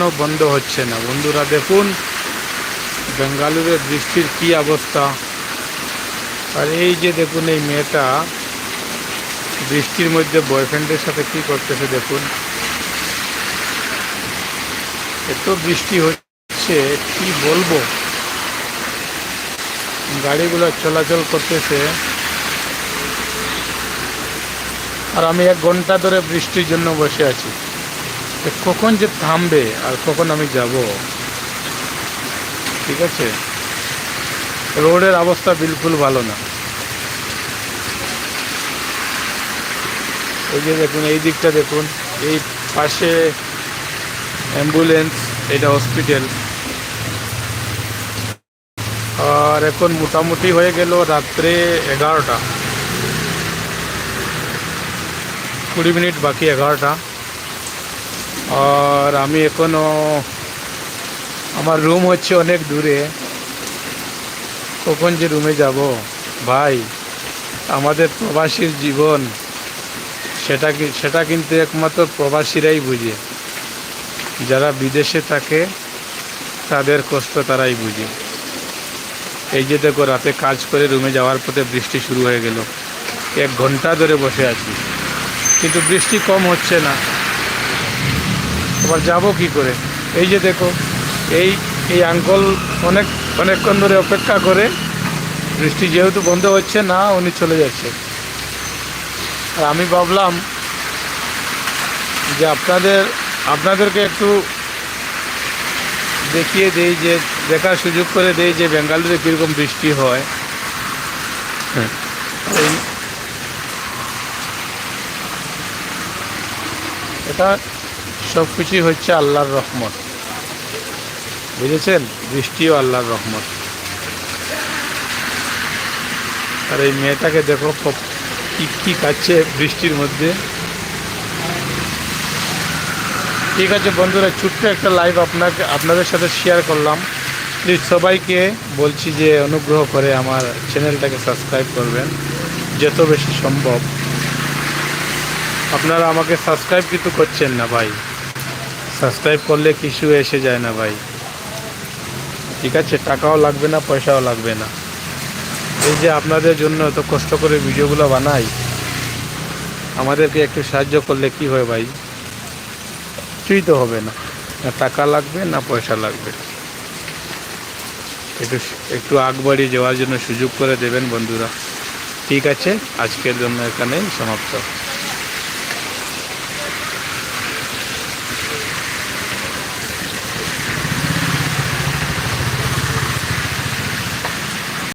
বন্ধ হচ্ছে না। বন্ধুরা দেখুন, বেঙ্গালুরের বৃষ্টির কি অবস্থা। আর এই যে দেখুন, এই মেয়েটা বৃষ্টির মধ্যে বয়ফ্রেন্ডের সাথে কি করতেছে দেখুন। এত বৃষ্টি হচ্ছে, কি বলব? গাড়িগুলো চলাচল করতেছে। আর আমি এক ঘণ্টা ধরে বৃষ্টির জন্য বসে আছি। কখন যে থামবে আর কখন আমি যাব, ঠিক আছে? রোডের অবস্থা বিলকুল ভালো না। এই যে দেখুন, এই দিকটা দেখুন, এই পাশে অ্যাম্বুলেন্স, এটা হসপিটাল। আর এখন মোটামুটি হয়ে গেল রাত্রে এগারোটা। কুড়ি মিনিট বাকি এগারোটা। আর আমি এখনও আমার রুম হচ্ছে অনেক দূরে। কখন যে রুমে যাব? ভাই, আমাদের প্রবাসীর জীবন, সেটা সেটা কিন্তু একমাত্র প্রবাসীরাই বুঝে। যারা বিদেশে থাকে, তাদের কষ্ট তারাই বুঝে। এই যে দেখো, রাতে কাজ করে রুমে যাওয়ার পথে বৃষ্টি শুরু হয়ে গেল। এক ঘণ্টা ধরে বসে আছি। কিন্তু বৃষ্টি কম হচ্ছে না। এবার যাব কি করে? এই যে দেখো এই এই আঙ্কল অনেক অনেকক্ষণ ধরে অপেক্ষা করে। বৃষ্টি যেহেতু বন্ধ হচ্ছে না উনি চলে যাচ্ছে। আর আমি ভাবলাম যে আপনাদের আপনাদেরকে একটু দেখিয়ে দেই যে দেখার সুযোগ করে দেই যে বেঙ্গালুরুতে কীরকম বৃষ্টি হয়। হ্যাঁ। এটা সব কিছুই হচ্ছে আল্লাহর রহমত। বুঝেছেন? বৃষ্টিও আল্লাহর রহমত। আর এই মেয়েটাকে দেখো কি কি খাচ্ছে বৃষ্টির মধ্যে। ঠিক আছে বন্ধুরা, ছোট্ট একটা লাইভ আপনাকে আপনাদের সাথে শেয়ার করলাম। প্লিজ সবাইকে বলছি যে অনুগ্রহ করে আমার চ্যানেলটাকে সাবস্ক্রাইব করবেন, যত বেশি সম্ভব। আপনারা আমাকে সাবস্ক্রাইব কিন্তু করছেন না ভাই। সাবস্ক্রাইব করলে কিছু এসে যায় না ভাই। ঠিক আছে, টাকাও লাগবে না, পয়সাও লাগবে না। এই যে আপনাদের জন্য এত কষ্ট করে ভিডিওগুলো বানাই, আমাদেরকে একটু সাহায্য করলে কি হয় ভাই? কিছুই তো হবে না। না টাকা লাগবে, না পয়সা লাগবে। একটু একটু আগ বাড়িয়ে যাওয়ার জন্য সুযোগ করে দেবেন বন্ধুরা। ঠিক আছে, আজকের জন্য এখানেই সমাপ্ত।